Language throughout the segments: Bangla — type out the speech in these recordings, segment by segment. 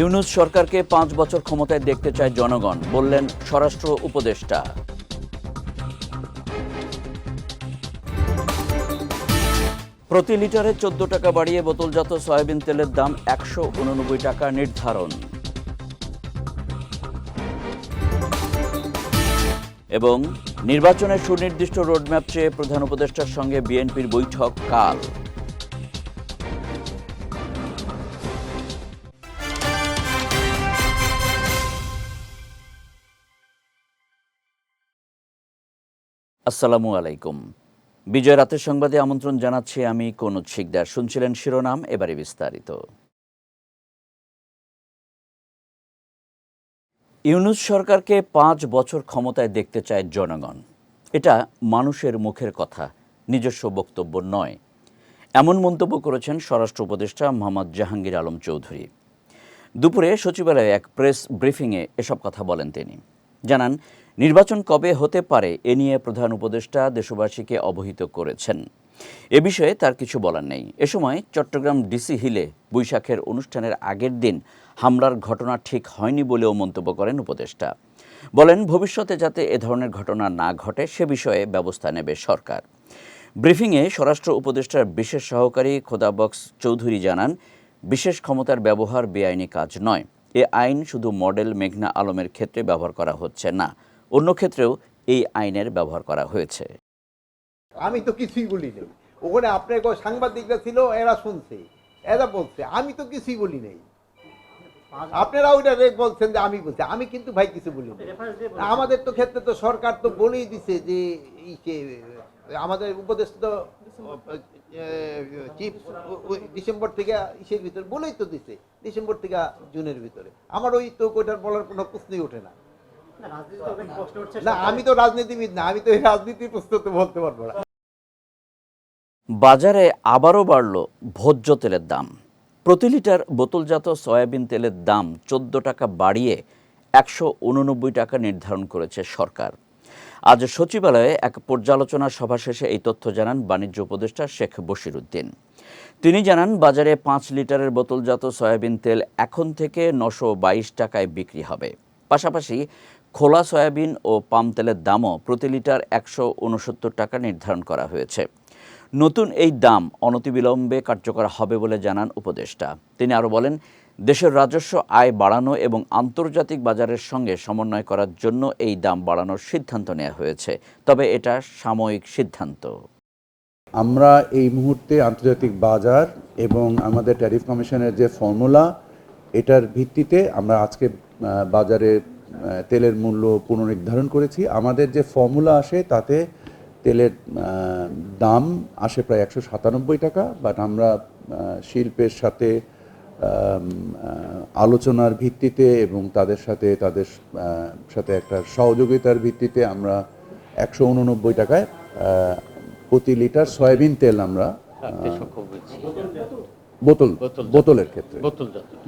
ইউনুস সরকারকে পাঁচ বছর ক্ষমতায় দেখতে চায় জনগণ, বললেন স্বরাষ্ট্র উপদেষ্টা। প্রতি লিটারে চোদ্দ টাকা বাড়িয়ে বোতলজাত সয়াবিন তেলের দাম একশো উননব্বই টাকা নির্ধারণ। এবং নির্বাচনের সুনির্দিষ্ট রোডম্যাপ চেয়ে প্রধান উপদেষ্টার সঙ্গে বিএনপির বৈঠক কাল। আসসালামু আলাইকুম। বিজয় রাতের সংবাদে আমন্ত্রণ জানাচ্ছি আমি কনুজ শিকদার। শুনছিলেন শিরোনাম, এবারে বিস্তারিত। ইউনুস সরকারকে পাঁচ বছর ক্ষমতায় দেখতে চায় জনগণ। এটা মানুষের মুখের কথা, নিজস্ব বক্তব্য নয়। এমন মন্তব্য করেছেন স্বরাষ্ট্র উপদেষ্টা মোহাম্মদ জাহাঙ্গীর আলম চৌধুরী। দুপুরে সচিবালয়ে এক প্রেস ব্রিফিংয়ে এসব কথা বলেন তিনি। জানান নির্বাচন কবে হতে পারে এ নিয়ে প্রধান উপদেষ্টা দেশবাসীকে অবহিত করেছেন। এ বিষয়ে তার কিছু বলার নেই। এ সময় চট্টগ্রাম ডিসি হিলে বৈশাখের অনুষ্ঠানের আগের দিন হামলার ঘটনা ঠিক হয়নি বলেও মন্তব্য করেন উপদেষ্টা। বলেন, ভবিষ্যতে যাতে এ ধরনের ঘটনা না ঘটে সে বিষয়ে ব্যবস্থা নেবে সরকার। ব্রিফিংয়ে স্বরাষ্ট্র উপদেষ্টার বিশেষ সহকারী খোদাবক্স চৌধুরী জানান, বিশেষ ক্ষমতার ব্যবহার বেআইনি কাজ নয়। এ আইন শুধু মডেল মেঘনা আলমের ক্ষেত্রে ব্যবহার করা হচ্ছে না। অন্য ক্ষেত্রেও এই আইনের ব্যবহার করা হয়েছে। আমি তো কিছুই বলি নেই ওখানে আপনার সাংবাদিকরা ছিল, এরা শুনছে, এরা বলছে। আমি তো কিছুই বলি নেই আপনারা ওইটা বলছেন যে আমি বলছি। আমি কিন্তু ভাই কিছু বলি আমাদের তো ক্ষেত্রে তো সরকার তো বলেই দিছে যে আমাদের উপদেশ তো, চিফ, ডিসেম্বর থেকে ইসের ভিতরে বলেই তো দিছে, ডিসেম্বর থেকে জুনের ভিতরে। আমার ওই তো ওইটার বলার কোনো প্রশ্নই ওঠে না। না আমি তো রাজনীতিবিদ না আমি তো এই রাজনীতির প্রশ্ন তো বলতে পারব না। বাজারে আবারও বাড়ল ভোজ্য তেলের দাম। প্রতি লিটার বোতলজাত সয়াবিন তেলের দাম চোদ্দ টাকা বাড়িয়ে একশো উননব্বই টাকা নির্ধারণ করেছে সরকার। আজ সচিবালয়ে এক পর্যালোচনা সভা শেষে এই তথ্য জানান বাণিজ্য উপদেষ্টা শেখ বশিরুদ্দিন। তিনি জানান বাজারে পাঁচ লিটারের বোতলজাত সয়াবিন তেল এখন থেকে নশো বাইশ টাকায় বিক্রি হবে। পাশাপাশি খোলা সয়াবিন ও পাম তেলের দামও প্রতি লিটার একশো উনসত্তর টাকা নির্ধারণ করা হয়েছে। নতুন এই দাম অনতিবিলম্বে কার্যকর হবে বলে জানান উপদেষ্টা। তিনি আরও বলেন, দেশের রাজস্ব আয় বাড়ানো এবং আন্তর্জাতিক বাজারের সঙ্গে সমন্বয় করার জন্য এই দাম বাড়ানোর সিদ্ধান্ত নেওয়া হয়েছে। তবে এটা সাময়িক সিদ্ধান্ত। আমরা এই মুহূর্তে আন্তর্জাতিক বাজার এবং আমাদের ট্যারিফ কমিশনের যে ফর্মুলা, এটার ভিত্তিতে আমরা আজকে বাজারে তেলের মূল্য পুনর্নির্ধারণ করেছি। আমাদের যে ফর্মুলা আসে তাতে তেলের দাম আসে প্রায় একশো সাতানব্বই টাকা বাট আমরা শিল্পের সাথে আলোচনার ভিত্তিতে এবং তাদের সাথে তাদের সাথে একটা সহযোগিতার ভিত্তিতে আমরা একশো উননব্বই টাকায় প্রতি লিটার সয়াবিন তেল আমরা বোতল বোতলের ক্ষেত্রে।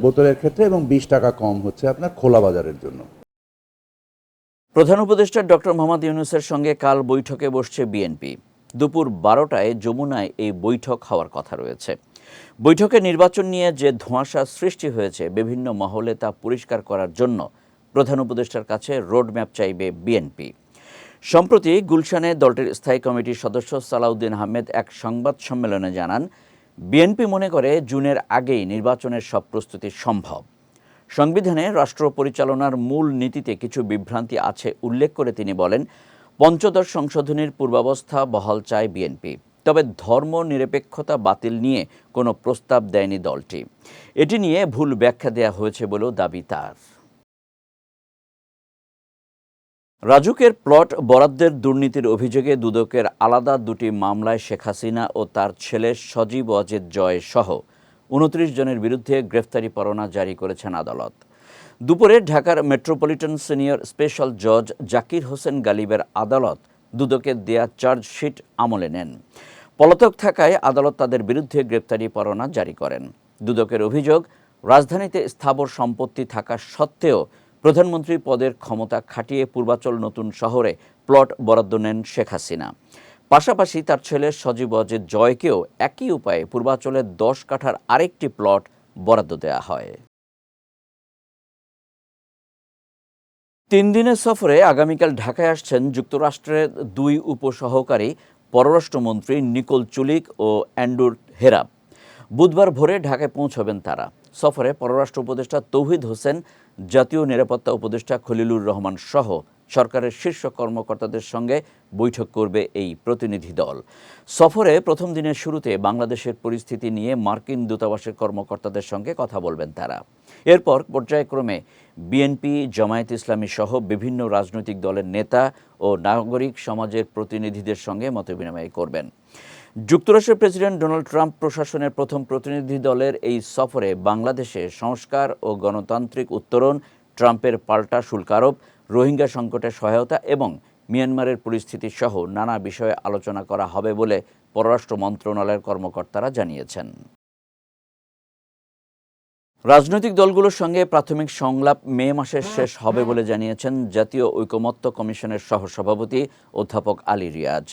বোতলের ক্ষেত্রে এবং বিশ টাকা কম হচ্ছে আপনার খোলা বাজারের জন্য। প্রধান উপদেষ্টা ডক্টর মোহাম্মদ ইউনুসের সঙ্গে কাল বৈঠকে বসছে বিএনপি। দুপুর বারোটায় যমুনায় এই বৈঠক হওয়ার কথা রয়েছে। বৈঠকে নির্বাচন নিয়ে যে ধোঁয়াশা সৃষ্টি হয়েছে, বিভিন্ন মহলে তা পরিষ্কার করার জন্য প্রধান উপদেষ্টার কাছে রোডম্যাপ চাইবে বিএনপি। সম্প্রতি গুলশানে দলটির স্থায়ী কমিটির সদস্য সালাউদ্দিন আহমেদ এক সংবাদ সম্মেলনে জানান, বিএনপি মনে করে জুনের আগেই নির্বাচনের সব প্রস্তুতি সম্ভব। সংবিধানে রাষ্ট্র পরিচালনার মূল নীতিতে কিছু বিভ্রান্তি আছে উল্লেখ করে তিনি বলেন, পঞ্চদশ সংশোধনীর পূর্বাবস্থা বহাল চায় বিএনপি। তবে ধর্ম নিরপেক্ষতা বাতিল নিয়ে কোনো প্রস্তাব দেয়নি দলটি। এটি নিয়ে ভুল ব্যাখ্যা দেয়া হয়েছে বলেও দাবি তার। রাজুকের প্লট বরাদ্দের দুর্নীতির অভিযোগে দুদকের আলাদা দুটি মামলায় শেখ হাসিনা ও তার ছেলে সজীব অজেদ জয় সহ উনত্রিশ জনের বিরুদ্ধে গ্রেফতারি পরোয়ানা জারি করেছেন আদালত। দুপুরে ঢাকার মেট্রোপলিটন সিনিয়র স্পেশাল জজ জাকির হোসেন গালিবের আদালত দুদকের দেয়া চার্জশিট আমলে নেন। পলাতক থাকায় আদালত তাদের বিরুদ্ধে গ্রেপ্তারি পরোয়ানা জারি করেন। দুদকের অভিযোগ, রাজধানীতে স্থাবর সম্পত্তি থাকা সত্ত্বেও প্রধানমন্ত্রী পদের ক্ষমতা খাটিয়ে পূর্বাচল নতুন শহরে প্লট বরাদ্দ নেন শেখ হাসিনা। পাশাপাশি তার ছেলে সজীব অজিত জয়কেও একই উপায়ে পূর্বাচলের দশ কাঠার আরেকটি প্লট বরাদ্দ দেওয়া হয়। তিন দিনের সফরে আগামীকাল ঢাকায় আসছেন যুক্তরাষ্ট্রের দুই উপসহকারী পররাষ্ট্রমন্ত্রী নিকোল চুলিক ও অ্যান্ডুর হেরাব। বুধবার ভোরে ঢাকায় পৌঁছবেন তারা। সফরে পররাষ্ট্র উপদেষ্টা তৌহিদ হোসেন, জাতীয় নিরাপত্তা উপদেষ্টা খলিলুর রহমান সহ সরকারের শীর্ষ কর্মকর্তাদের সঙ্গে বৈঠক করবে এই প্রতিনিধি দল। সফরে প্রথম দিনের শুরুতে বাংলাদেশের পরিস্থিতি নিয়ে মার্কিন দূতাবাসের কর্মকর্তাদের সঙ্গে কথা বলবেন তারা। এরপর পর্যায়ক্রমে বিএনপি, জামায়াত ইসলামী সহ বিভিন্ন রাজনৈতিক দলের নেতা ও নাগরিক সমাজের প্রতিনিধিদের সঙ্গে মতবিনিময় করবেন। যুক্তরাষ্ট্রের প্রেসিডেন্ট ডোনাল্ড ট্রাম্প প্রশাসনের প্রথম প্রতিনিধি দলের এই সফরে বাংলাদেশে সংস্কার ও গণতান্ত্রিক উত্তরণ, ট্রাম্পের পাল্টা শুল্ক আরোপ রোহিঙ্গা সংকটে সহায়তা এবং মিয়ানমারের পরিস্থিতি সহ নানা বিষয়ে আলোচনা করা হবে বলে পররাষ্ট্র মন্ত্রণালয়ের কর্মকর্তারা জানিয়েছেন। রাজনৈতিক দলগুলোর সঙ্গে প্রাথমিক সংলাপ মে মাসের শেষ হবে বলে জানিয়েছেন জাতীয় ঐকমত্য কমিশনের সহসভাপতি অধ্যাপক আলী রিয়াজ।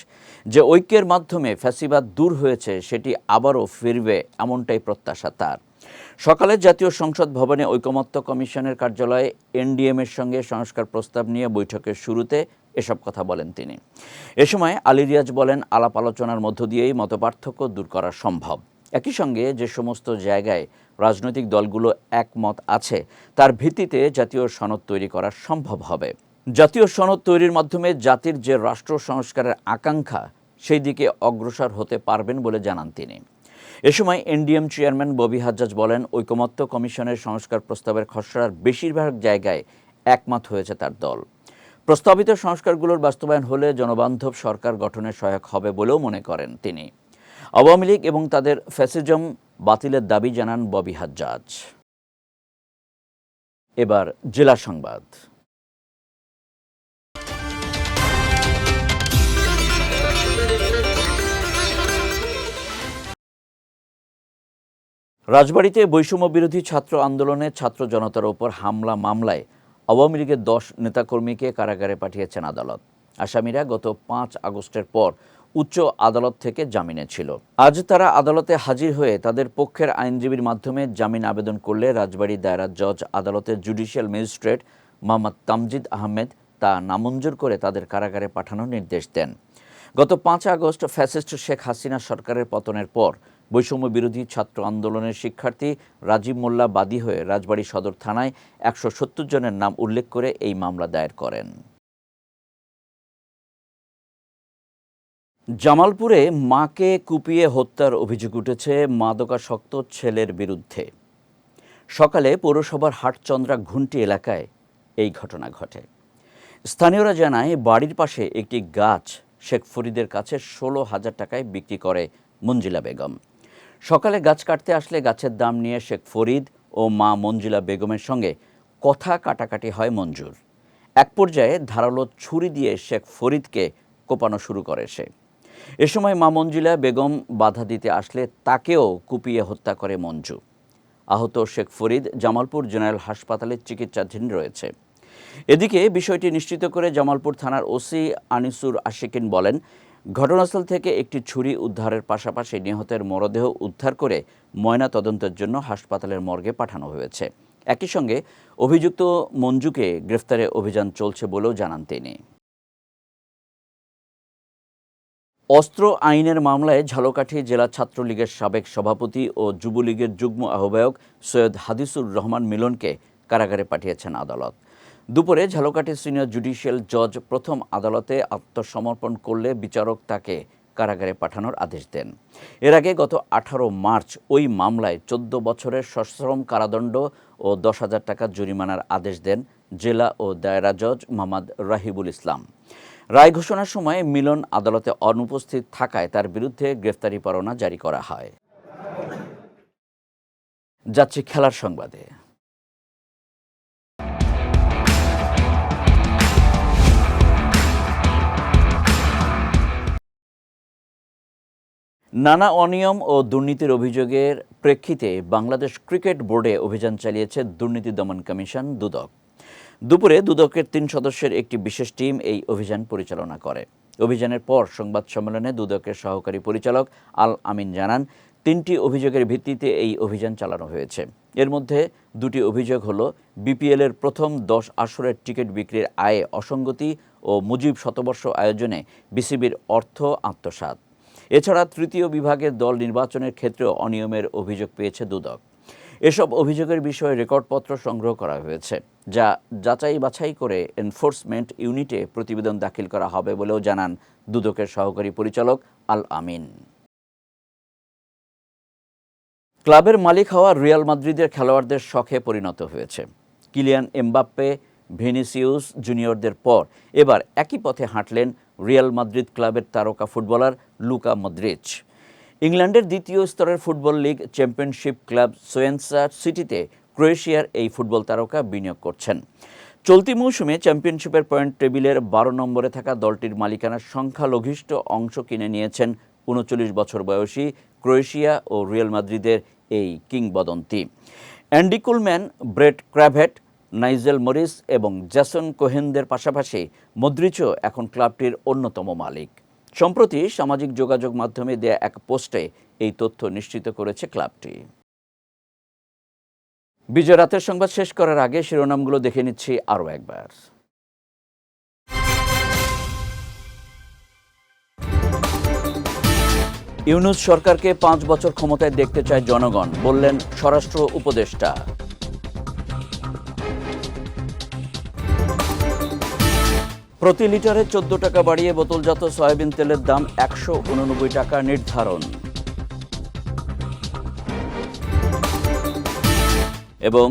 যে ঐক্যের মাধ্যমে ফ্যাসিবাদ দূর হয়েছে, সেটি আবারও ফিরবে এমনটাই প্রত্যাশা তার। সকালে জাতীয় সংসদ ভবনে ঐকমত্য কমিশনের কার্যালয়ে এনডিএম এর সঙ্গে সংস্কার প্রস্তাব নিয়ে বৈঠকের শুরুতে এসব কথা বলেন তিনি। এ সময় আলী রিয়াজ বলেন, আলাপ আলোচনার মধ্য দিয়েই মতপার্থক্য দূর করা সম্ভব। একই সঙ্গে যে সমস্ত জায়গায় রাজনৈতিক দলগুলো একমত আছে, তার ভিত্তিতে জাতীয় সনদ তৈরি করা সম্ভব হবে। জাতীয় সনদ তৈরির মাধ্যমে জাতির যে রাষ্ট্র সংস্কারের আকাঙ্ক্ষা, সেই দিকে অগ্রসর হতে পারবেন বলে জানান তিনি। এ সময় এনডিএম চেয়ারম্যান ববি হাজ্জাজ বলেন, ঐকমত্য কমিশনের সংস্কার প্রস্তাবের খসড়ার বেশিরভাগ জায়গায় একমত হয়েছে তার দল। প্রস্তাবিত সংস্কারগুলোর বাস্তবায়ন হলে জনবান্ধব সরকার গঠনে সহায়ক হবে বলেও মনে করেন তিনি। আওয়ামী লীগ এবং তাদের ফ্যাসিজম বাতিলের দাবি জানান ববি হাজ্জাজ। এবার জেলা সংবাদ। রাজবাড়ীতে বৈষম্য বিরোধী ছাত্র আন্দোলনে ছাত্র জনতার ওপর হামলা মামলায় আওয়ামী লীগের দশ নেতাকর্মীকে কারাগারে পাঠিয়েছেন আদালত। আসামিরা গত পাঁচ আগস্টের পর উচ্চ আদালত থেকে জামিনে ছিল। আজ তারা আদালতে হাজির হয়ে তাদের পক্ষের আইনজীবীর মাধ্যমে জামিন আবেদন করলে রাজবাড়ী দায়রা জজ আদালতের জুডিশিয়াল ম্যাজিস্ট্রেট মোহাম্মদ তামজিদ আহমেদ তা নামঞ্জুর করে তাদের কারাগারে পাঠানোর নির্দেশ দেন। গত পাঁচ আগস্ট ফ্যাসিস্ট শেখ হাসিনা সরকারের পতনের পর বৈষম্য বিরোধী ছাত্র আন্দোলনের শিক্ষার্থী রাজীব মোল্লা বাদী হয়ে রাজবাড়ী সদর থানায় একশো সত্তর জনের নাম উল্লেখ করে এই মামলা দায়ের করেন। জামালপুরে মাকে কুপিয়ে হত্যার অভিযোগ উঠেছে মাদকাসক্ত ছেলের বিরুদ্ধে। সকালে পৌরসভার হাটচন্দ্রা ঘুন্টি এলাকায় এই ঘটনা ঘটে। স্থানীয়রা জানায়, বাড়ির পাশে একটি গাছ শেখ ফরিদের কাছে ষোলো হাজার টাকায় বিক্রি করে মঞ্জিলা বেগম। সকালে গাছ কাটতে আসলে গাছের দাম নিয়ে শেখ ফরিদ ও মা মঞ্জিলা বেগমের সঙ্গে কথা কাটাকাটি হয় মঞ্জুর। এক পর্যায়ে ধারালো ছুরি দিয়ে শেখ ফরিদকে কোপানো শুরু করে সে। এ সময় মা মঞ্জিলা বেগম বাধা দিতে আসলে তাকেও কুপিয়ে হত্যা করে মঞ্জু। আহত শেখ ফরিদ জামালপুর জেনারেল হাসপাতালে চিকিৎসাধীন রয়েছে। এদিকে বিষয়টি নিশ্চিত করে জামালপুর থানার ওসি আনিসুর আশিকিন বলেন ঘটনাস্থল থেকে একটি ছুরি উদ্ধারের পাশাপাশি নিহতের মরদেহ উদ্ধার করে ময়না তদন্তের জন্য হাসপাতালের মর্গে পাঠানো হয়েছে। একই সঙ্গে অভিযুক্ত মঞ্জুকে গ্রেফতারে অভিযান চলছে বলেও জানান তিনি। অস্ত্র আইনের মামলায় ঝালকাঠি জেলা ছাত্রলীগের সাবেক সভাপতি ও যুবলীগের যুগ্ম আহ্বায়ক সৈয়দ হাদিসুর রহমান মিলনকে কারাগারে পাঠিয়েছেন আদালত। দুপুরে ঝালকাঠি সিনিয়র জুডিশিয়াল জজ প্রথম আদালতে আত্মসমর্পণ করলে বিচারক তাকে কারাগারে পাঠানোর আদেশ দেন। এর আগে গত আঠারো মার্চ ওই মামলায় চোদ্দ বছরের সশ্রম কারাদণ্ড ও দশ হাজার টাকা জরিমানার আদেশ দেন জেলা ও দায়রা জজ মোহাম্মদ রাহিবুল ইসলাম। রায় ঘোষণার সময় মিলন আদালতে অনুপস্থিত থাকায় তার বিরুদ্ধে গ্রেফতারি পরোয়ানা জারি করা হয়। যাচ্ছি খেলার সংবাদে। নানা অনিয়ম ও দুর্নীতির অভিযোগের প্রেক্ষিতে বাংলাদেশ ক্রিকেট বোর্ডে অভিযান চালিয়েছে দুর্নীতি দমন কমিশন, দুদক। দুপুরে দুদকের তিন সদস্যের একটি বিশেষ টিম এই অভিযান পরিচালনা করে। অভিযানের পর সংবাদ সম্মেলনে দুদকের সহকারী পরিচালক আল আমিন জানান, তিনটি অভিযোগের ভিত্তিতে এই অভিযান চালানো হয়েছে। এর মধ্যে দুটি অভিযোগ হলো, বিপিএলের প্রথম দশ আসরের টিকিট বিক্রির আয়ে অসঙ্গতি ও মুজিব শতবর্ষ আয়োজনে বিসিবির অর্থ আত্মসাৎ। এছাড়া তৃতীয় বিভাগের দল নির্বাচনের ক্ষেত্রেও অনিয়মের অভিযোগ পেয়েছে দুদক। এসব অভিযোগের বিষয়ে রেকর্ডপত্র সংগ্রহ করা হয়েছে, যা যাচাই বাছাই করে এনফোর্সমেন্ট ইউনিটে প্রতিবেদন দাখিল করা হবে বলেও জানান দুদকের সহকারী পরিচালক আল আমিন। ক্লাবের মালিক হওয়া রিয়াল মাদ্রিদের খেলোয়াড়দের শখে পরিণত হয়েছে। কিলিয়ান এমবাপ্পে ভিনিসিউস জুনিয়রদের পর। এবার একই পথে হাঁটলেন রিয়াল মাদ্রিদ ক্লাবের তারকা ফুটবলার লুকা মদ্রিচ ইংল্যান্ডের দ্বিতীয় স্তরের ফুটবল লিগ চ্যাম্পিয়নশিপ ক্লাব সোয়েন্সার সিটিতে ক্রোয়েশিয়ার এই ফুটবল তারকা বিনিয়োগ করছেন। চলতি মৌসুমে চ্যাম্পিয়নশিপের পয়েন্ট টেবিলের বারো নম্বরে থাকা দলটির মালিকানার সংখ্যালঘিষ্ঠ অংশ কিনে নিয়েছেন উনচল্লিশ বছর বয়সী ক্রোয়েশিয়া ও রিয়াল মাদ্রিদের এই কিংবদন্তি। অ্যান্ডি কুলম্যান, ব্রেট ক্র্যাভেট নাইজেল মরিস এবং জ্যাসন কোহেনদের পাশাপাশি মদ্রিচও এখন ক্লাবটির অন্যতম মালিক। সম্প্রতি সামাজিক যোগাযোগ মাধ্যমে দেয়া এক পোস্টে এই তথ্য নিশ্চিত করেছে ক্লাবটি। বিজয়, রাতের সংবাদ শেষ করার আগে শিরোনামগুলো দেখে নিচ্ছি আরও একবার। ইউনুস সরকারকে পাঁচ বছর ক্ষমতায় দেখতে চায় জনগণ, বললেন স্বরাষ্ট্র উপদেষ্টা। প্রতি লিটারে চোদ্দ টাকা বাড়িয়ে বোতলজাত সয়াবিন তেলের দাম একশো উননব্বই টাকা নির্ধারণ। এবং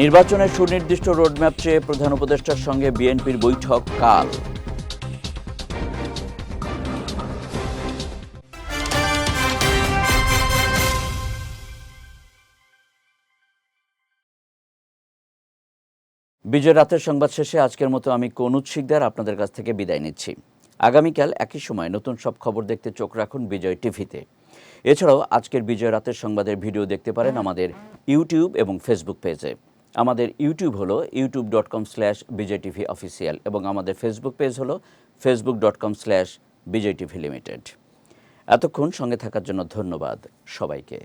নির্বাচনের সুনির্দিষ্ট রোডম্যাপ চেয়ে প্রধান উপদেষ্টার সঙ্গে বিএনপির বৈঠক কাল। বিজয় রাতের সংবাদ শেষে আজকের মতো আমি কনুজ শিকদার আপনাদের কাছ থেকে বিদায় নিচ্ছি। আগামীকাল একই সময় নতুন সব খবর দেখতে চোখ রাখুন বিজয় টিভিতে। এছাড়াও আজকের বিজয় রাতের সংবাদের ভিডিও দেখতে পারেন আমাদের ইউটিউব এবং ফেসবুক পেজে। আমাদের ইউটিউব হলো YouTube dot com slash Bijoy TV official এবং আমাদের ফেসবুক পেজ হলো Facebook dot com slash Bijoy TV limited. এতক্ষণ সঙ্গে থাকার জন্য ধন্যবাদ সবাইকে।